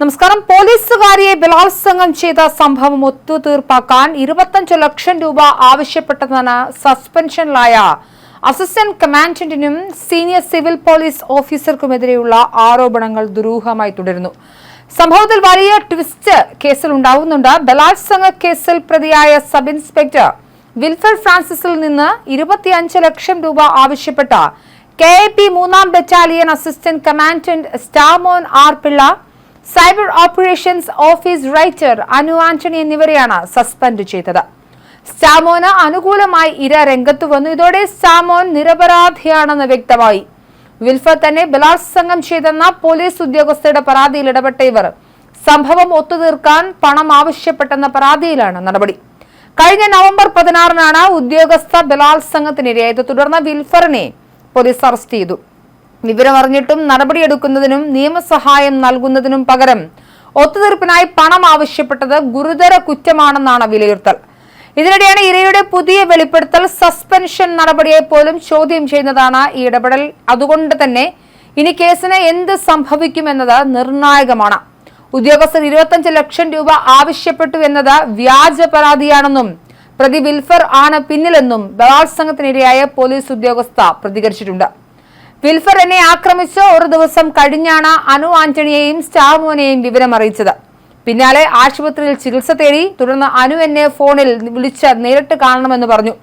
നമസ്കാരം. പോലീസുകാരിയെ ബലാത്സംഗം ചെയ്ത സംഭവം ഒത്തുതീർപ്പാക്കാൻ ഇരുപത്തഞ്ച് ലക്ഷം രൂപ ആവശ്യപ്പെട്ടതാണ് സസ്പെൻഷനിലായ അസിസ്റ്റന്റ് കമാൻഡന്റിനും സീനിയർ സിവിൽ പോലീസ് ഓഫീസർക്കുമെതിരെയുള്ള ആരോപണങ്ങൾ ദുരൂഹമായി തുടരുന്നു. സംഭവത്തിൽ വലിയ ട്വിസ്റ്റ് കേസിൽ ഉണ്ടാവുന്നുണ്ട്. ബലാത്സംഗ കേസിൽ പ്രതിയായ സബ് ഇൻസ്പെക്ടർ വിൽഫർ ഫ്രാൻസിസിൽ നിന്ന് ഇരുപത്തിയഞ്ച് ലക്ഷം രൂപ ആവശ്യപ്പെട്ട കെ എ പി മൂന്നാം battalion assistant commandant സ്റ്റാമോൻ R Pillai cyber operations office writer Anu Antony എന്നിവരെയാണ് സസ്പെൻഡ് ചെയ്തത്. സ്റ്റാമോന് അനുകൂലമായി ഇര രംഗത്തു വന്നു. ഇതോടെ സ്റ്റാമോൻ നിരപരാധിയാണെന്ന് വ്യക്തമായി. വിൽഫ തന്നെ ബലാത്സംഗം ചെയ്തെന്ന പോലീസ് ഉദ്യോഗസ്ഥരുടെ പരാതിയിൽ ഇടപെട്ട ഇവർ സംഭവം ഒത്തുതീർക്കാൻ പണം ആവശ്യപ്പെട്ടെന്ന പരാതിയിലാണ് നടപടി. കഴിഞ്ഞ നവംബർ പതിനാറിനാണ് ഉദ്യോഗസ്ഥ ബലാത്സംഗത്തിനിരയായത്. തുടർന്ന് വിൽഫറിനെ പോലീസ് അറസ്റ്റ് ചെയ്തു. വിവരമറിഞ്ഞിട്ടും നടപടിയെടുക്കുന്നതിനും നിയമസഹായം നൽകുന്നതിനും പകരം ഒത്തുതീർപ്പിനായി പണം ആവശ്യപ്പെട്ടത് ഗുരുതര കുറ്റമാണെന്നാണ് വിലയിരുത്തൽ. ഇതിനിടെയാണ് ഇരയുടെ പുതിയ വെളിപ്പെടുത്തൽ സസ്പെൻഷൻ നടപടിയെ പോലും ചോദ്യം ചെയ്യുന്നതാണ് ഈ ഇടപെടൽ. അതുകൊണ്ട് തന്നെ ഇനി കേസിന് എന്ത് സംഭവിക്കുമെന്നത് നിർണായകമാണ്. ഉദ്യോഗസ്ഥർ ഇരുപത്തഞ്ച് ലക്ഷം രൂപ ആവശ്യപ്പെട്ടു എന്നത് വ്യാജ പരാതിയാണെന്നും പ്രതി വിൽഫർ ആണ് പിന്നിലെന്നും ബലാത്സംഗത്തിനിരയായ പോലീസ് ഉദ്യോഗസ്ഥ പ്രതികരിച്ചിട്ടുണ്ട്. വിൽഫർ എന്നെ ആക്രമിച്ച് ഒരു ദിവസം കഴിഞ്ഞാണ് അനു ആന്റണിയെയും സ്റ്റാർമോനെയും വിവരം അറിയിച്ചത്. പിന്നാലെ ആശുപത്രിയിൽ ചികിത്സ തേടി തുടർന്ന് അനു എന്നെ ഫോണിൽ വിളിച്ച് നേരിട്ട് കാണണമെന്ന് പറഞ്ഞു.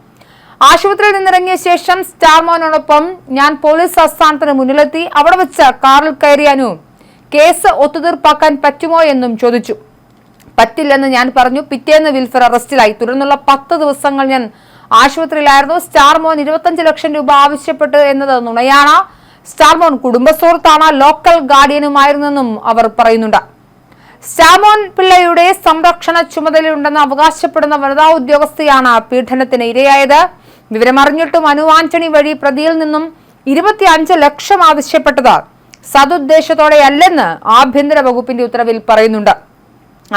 ആശുപത്രിയിൽ നിന്നിറങ്ങിയ ശേഷം സ്റ്റാർമോനോടൊപ്പം ഞാൻ പോലീസ് ആസ്ഥാനത്തിന് മുന്നിലെത്തി അവിടെ വെച്ച് കാറിൽ കയറി അനു കേസ് ഒത്തുതീർപ്പാക്കാൻ പറ്റുമോ എന്നും ചോദിച്ചു. പറ്റില്ലെന്ന് ഞാൻ പറഞ്ഞു. പിറ്റേന്ന് വിൽഫർ അറസ്റ്റിലായി. തുടർന്നുള്ള പത്ത് ദിവസങ്ങൾ ഞാൻ ആശുപത്രിയിലായിരുന്നു. സ്റ്റാർമോൻ ഇരുപത്തഞ്ച് ലക്ഷം രൂപ ആവശ്യപ്പെട്ടു എന്നത് നുണയാണ്. സ്റ്റാർമോൻ കുടുംബസുഹൃത്താണ് ലോക്കൽ ഗാർഡിയനുമായിരുന്നെന്നും അവർ പറയുന്നുണ്ട്. സ്റ്റാമോൻ പിള്ളയുടെ സംരക്ഷണ ചുമതലയുണ്ടെന്ന് അവകാശപ്പെടുന്ന വനിതാ ഉദ്യോഗസ്ഥയാണ് പീഡനത്തിന് ഇരയായത്. വിവരമറിഞ്ഞിട്ടും അനു ആന്റണി വഴി പ്രതിയിൽ നിന്നും ഇരുപത്തിയഞ്ച് ലക്ഷം ആവശ്യപ്പെട്ടത് സതുദ്ദേശത്തോടെയല്ലെന്ന് ആഭ്യന്തര വകുപ്പിന്റെ ഉത്തരവിൽ പറയുന്നുണ്ട്.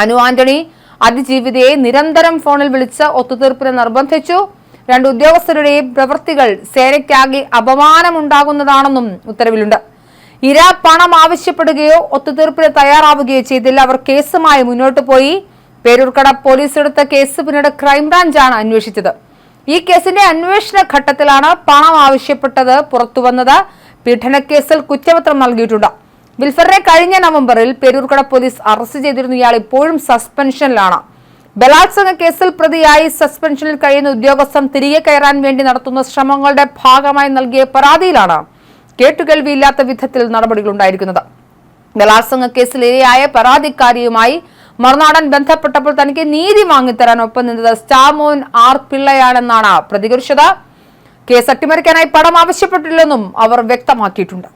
അനു ആന്റണി അതിജീവിതയെ നിരന്തരം ഫോണിൽ വിളിച്ച് ഒത്തുതീർപ്പിന് നിർബന്ധിച്ചു. രണ്ട് ഉദ്യോഗസ്ഥരുടെയും പ്രവൃത്തികൾ സേനയ്ക്കാകെ അപമാനമുണ്ടാകുന്നതാണെന്നും ഉത്തരവിലുണ്ട്. ഇര പണം ആവശ്യപ്പെടുകയോ ഒത്തുതീർപ്പിന് തയ്യാറാവുകയോ ചെയ്തില്ല. അവർ കേസുമായി മുന്നോട്ട് പോയി. പേരൂർക്കട പോലീസ് എടുത്ത കേസ് പിന്നീട് ക്രൈംബ്രാഞ്ചാണ് അന്വേഷിച്ചത്. ഈ കേസിന്റെ അന്വേഷണ ഘട്ടത്തിലാണ് പണം ആവശ്യപ്പെട്ടത് പുറത്തുവന്നത്. പീഡനക്കേസിൽ കുറ്റപത്രം നൽകിയിട്ടുണ്ട്. വിൽഫറിനെ കഴിഞ്ഞ നവംബറിൽ പേരൂർക്കട പോലീസ് അറസ്റ്റ് ചെയ്തിരുന്നു ഇയാൾ ഇപ്പോഴും സസ്പെൻഷനിലാണ്. ബലാത്സംഗ കേസിൽ പ്രതിയായി സസ്പെൻഷനിൽ കഴിയുന്ന ഉദ്യോഗസ്ഥൻ തിരികെ കയറാൻ വേണ്ടി നടത്തുന്ന ശ്രമങ്ങളുടെ ഭാഗമായി നൽകിയ പരാതിയിലാണ് കേട്ടുകേൾവിയില്ലാത്ത വിധത്തിൽ നടപടികൾ ഉണ്ടായിരിക്കുന്നത്. ബലാത്സംഗ കേസിൽ ഇരയായ പരാതിക്കാരിയുമായി മറുനാടൻ ബന്ധപ്പെട്ടപ്പോൾ തനിക്ക് നീതി വാങ്ങിത്തരാൻ ഒപ്പം നിന്നത് സ്റ്റാമോൻ ആർ പിള്ളയാണെന്നാണ് പ്രതികരിച്ചത്. കേസ് അട്ടിമറിക്കാനായി പണം ആവശ്യപ്പെട്ടില്ലെന്നും അവർ വ്യക്തമാക്കിയിട്ടുണ്ട്.